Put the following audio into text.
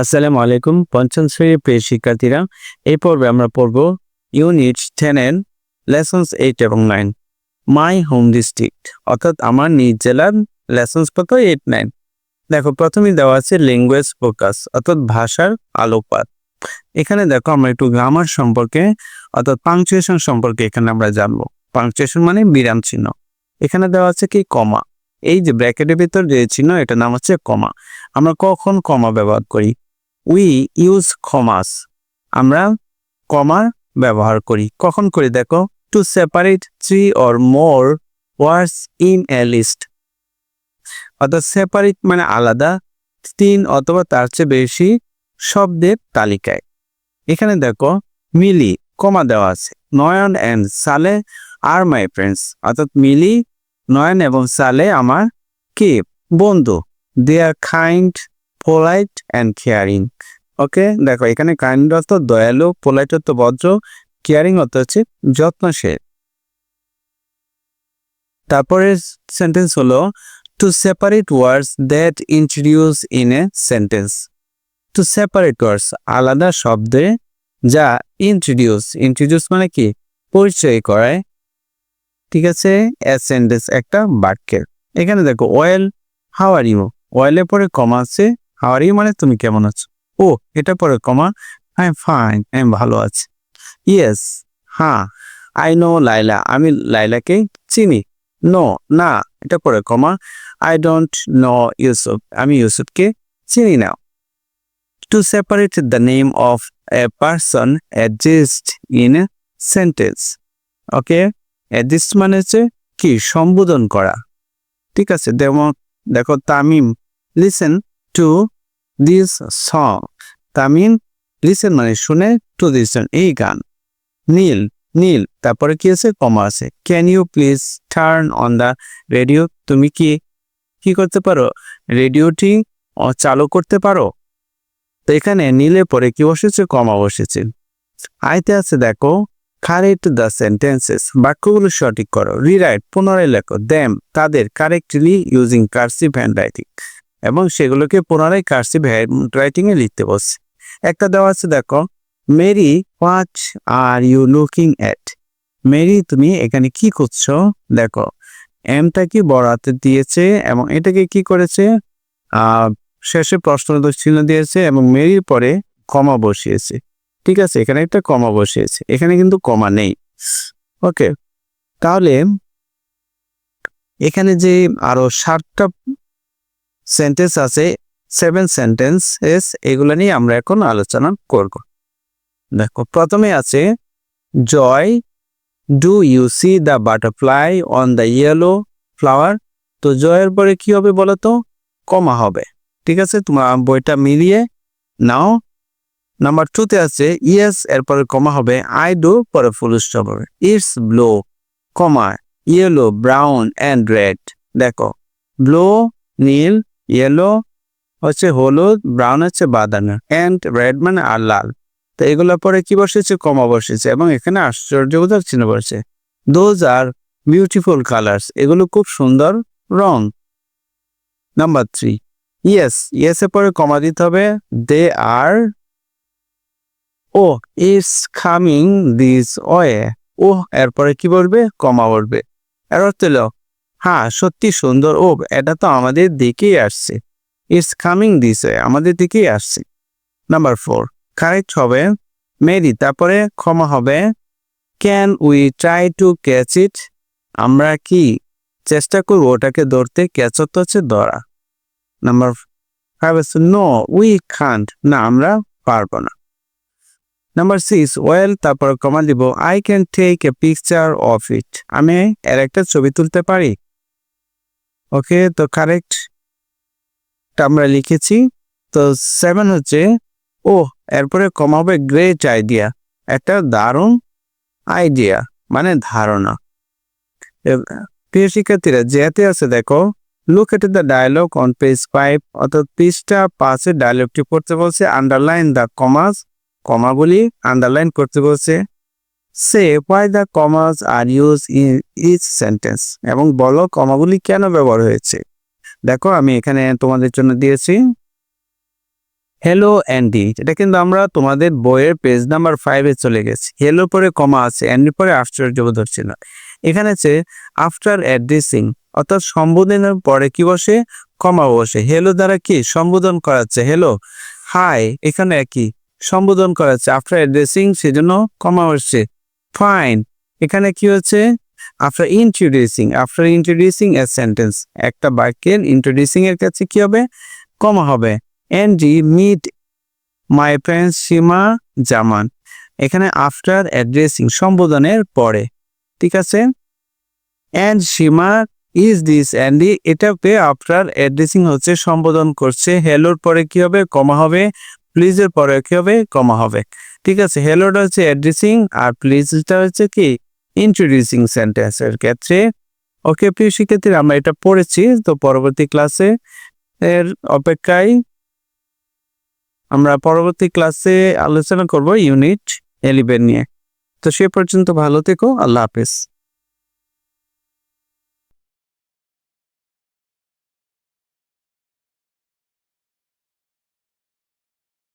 আসসালামু আলাইকুম। পঞ্চম শ্রেণির প্রিয় শিক্ষার্থীরা, এই পর্বে আমরা পড়ব ইউনিট টেন এর লেসন্স এইট এবং নাইন মাই হোম ডিস্ট্রিক্ট অর্থাৎ আমার নিজ জেলার লেসন্স কত? এইট নাইন দেখো, প্রথমেই দেওয়া আছে ল্যাঙ্গুয়েজ ফোকাস অর্থাৎ ভাষার আলোকপাত। এখানে দেখো, আমরা একটু গ্রামার সম্পর্কে, অর্থাৎ পাংচুয়েশন সম্পর্কে এখানে আমরা জানব। পাংচুয়েশন মানে বিরাম চিহ্ন। এখানে দেওয়া আছে কি? কমা। এই যে ব্র্যাকেটের ভিতর যে চিহ্ন এটা নাম হচ্ছে কমা। আমরা কখন কমা ব্যবহার করি? উই ইউজ কমাস আমরা কমা ব্যবহার করি। কখন করি দেখো? To separate three or more words in a list অর্থাৎ সেপারেট মানে আলাদা, তিন অথবা তার চেয়ে বেশি শব্দের তালিকায়। এখানে দেখো, মিলি কমা দেওয়া আছে। নয়ন অ্যান্ড সালে আর মাই ফ্রেন্ডস অর্থাৎ মিলি, নয়ন এবং সালে আমার কে? বন্ধু। They are kind polite and caring okay দেখো, এখানে কাইন্ড অর্থ দয়ালু পোলাইট অর্থ ভদ্র কেয়ারিং অর্থ হচ্ছে যত্নশীল। তারপরে সেন্টেন্স হলো to separate words that introduce in a sentence to separate words আলাদা শব্দে যা ইন্ট্রোডিউস ইন্ট্রোডিউস মানে কি? পরিচয় করায়। ঠিক আছে? এ সেন্টেন্স একটা বাক্যের। এখানে দেখো ওয়েল হাউ আর ইউ ওয়েলের পরে কমা আছে হাউ আর ইউ মানে তুমি কেমন আছো? ও, এটা পরে কমা। আই এম ফাইন আমি ভালো আছি। ইয়েস হ্যাঁ আই নো লাইলা আমি লাইলাকে চিনি। নো না, এটা পরে comma. I don't know Yusuf আমি ইউসুফকে চিনি না। To separate the name of a person adjust in a sentence okay adjust মানে হচ্ছে কি? সম্বোধন করা। ঠিক আছে যেমন দেখো, Tamim listen to this song Tamim listen মানে শুনে টু দিস এই গান। নীল নীল, তারপরে কি আছে? কমা আছে। Can you please turn on the radio তুমি কি কি করতে পারো? রেডিওটি চালু করতে পারো? তো এখানে নীলে পরে কি বসেছে? কমা বসেছে। আইতে আছে দেখো কারেক্ট দ্য সেন্টেন্সেস বাক্যগুলো সঠিক করো। রিরাইট পুনরায় লেখো। দ্যাম তাদের correctly using cursive handwriting এবং সেগুলোকে পুনরায় কার্সিভ হ্যান্ড রাইটিং এ লিখতে বসছে একটা দেওয়া আছে, দেখো Mary what are you looking at Mary তুমি এখানে কি করছ দেখো এমটা কি বড় হাতে দিয়েছে এবং এটাকে কি করেছে? শেষে প্রশ্ন চিহ্ন দিয়েছে এবং মেরির পরে কমা বসিয়েছে। ঠিক আছে, এখানে একটা কমা বসিয়েছে, এখানে কিন্তু কমা নেই। ওকে তাহলে এখানে যে আরও সাতটা সেন্টেন্স আছে সেভেন সেন্টেন্স এস এগুলো নিয়ে আমরা এখন আলোচনা করব। দেখো, প্রথমে আছে, Joy do you see the butterfly on the yellow flower তো জয়ের পরে কি হবে বলো তো কমা হবে। ঠিক আছে, তোমার বইটা মিলিয়ে নাও। নাম্বার টুতে আছে ইয়েস এরপরে কমা হবে আই ডু পরে ফুল স্টপ হবে। It's blue comma yellow brown and red দেখো ব্লো নীল ইয়েলো হচ্ছে হলুদ ব্রাউন হচ্ছে বাদামি অ্যান্ড রেড মানে আর লাল। তো এগুলোর পরে কি বসেছে? কমা বসেছে। এবং এখানে আশ্চর্য আশ্চর্যবোধক চিহ্ন বসেছে। দোজ আর বিউটিফুল কালার্স এগুলো খুব সুন্দর রং। নাম্বার থ্রি ইয়েস ইয়েস এর পরে কমা দিতে হবে। দে আর ও ইস কামিং দিস ওয়ে ও এরপরে কি বলবে কমা বলবে এর অর্থ হ্যাঁ সত্যি সুন্দর। ও এটা তো আমাদের দিকেই আসছে। ইটস কামিং দিস আমাদের দিকেই আসছে। নাম্বার ফোর কারেক্ট হবে। মেরি তারপরে ক্ষমা হবে। Can we try to catch it আমরা কি চেষ্টা করব ওটাকে ধরতে? ক্যাচ তো হচ্ছে ধরা। নাম্বার ফাইভ আছে নো উই খান্ট না, আমরা পারব না। নাম্বার সিক্স ওয়েল তারপর কমা দিব। I can take a picture of it আমি এর একটা ছবি তুলতে পারি? ওকে তো কারেক্ট আমরা লিখেছি। তো সেভেন হচ্ছে ও এরপরে কমা হবে গ্রেট আইডিয়া একটা দারুণ আইডিয়া মানে ধারণা। প্রিয় শিক্ষার্থীরা যেতে আছে, দেখো look at the dialogue on page five অর্থাৎ পৃষ্ঠা পাঁচের ডায়লগটি পড়তে বলছে আন্ডারলাইন দ্য কমাস কমাগুলি আন্ডারলাইন করতে বলছে। Say why the commas are use in each sentence এবং বলো কমাগুলি কেন ব্যবহার হয়েছে? দেখো, আমি এখানে তোমাদের জন্য দিয়েছি। হ্যালো অ্যান্ডি এটা কিন্তু আমরা তোমাদের বইয়ের পেজ নাম্বার ফাইভে চলে গেছি। হ্যালো পরে কমা আছে অ্যান্ডি পরে আফটার বোধক না এখানে আছে আফটার অ্যাড্রেসিং অর্থাৎ সম্বোধনের পরে কি বসে? কমা বসে। হ্যালো দ্বারা কি? সম্বোধন করাচ্ছে। হ্যালো হাই এখানে কি সম্বোধন করাচ্ছে। আফটার অ্যাড্রেসিং সেজন্য কমা বসছে। ফাইন এখানে কি হচ্ছে? After introducing after introducing a sentence একটা বাক্যের ইন্ট্রোডিউসিং এর কাছে কি হবে? কমা হবে। Andy meet my friend Seema Zaman এখানে আফটার অ্যাড্রেসিং সম্বোধনের পরে। ঠিক আছে? And Seema is this Andy এটাকে আফটার অ্যাড্রেসিং হচ্ছে, সম্বোধন করছে। হ্যালোর পরে কি হবে? কমা হবে। প্লিজের পরে কি হবে? কমা হবে। ঠিক আছে হ্যালোটা হচ্ছে অ্যাড্রেসিং আর প্লিজটা হচ্ছে কি? ইন্ট্রোডিউসিং সেন্টেন্সের ক্ষেত্রে। ওকে প্রিয় শিক্ষার্থীরা, আমরা এটা পড়েছি, তো পরবর্তী ক্লাসে এর অপেক্ষায় আমরা পরবর্তী ক্লাসে আলোচনা করব ইউনিট এলিভেন নিয়ে। তো সে পর্যন্ত ভালো থেকো, আল্লাহ হাফেজ।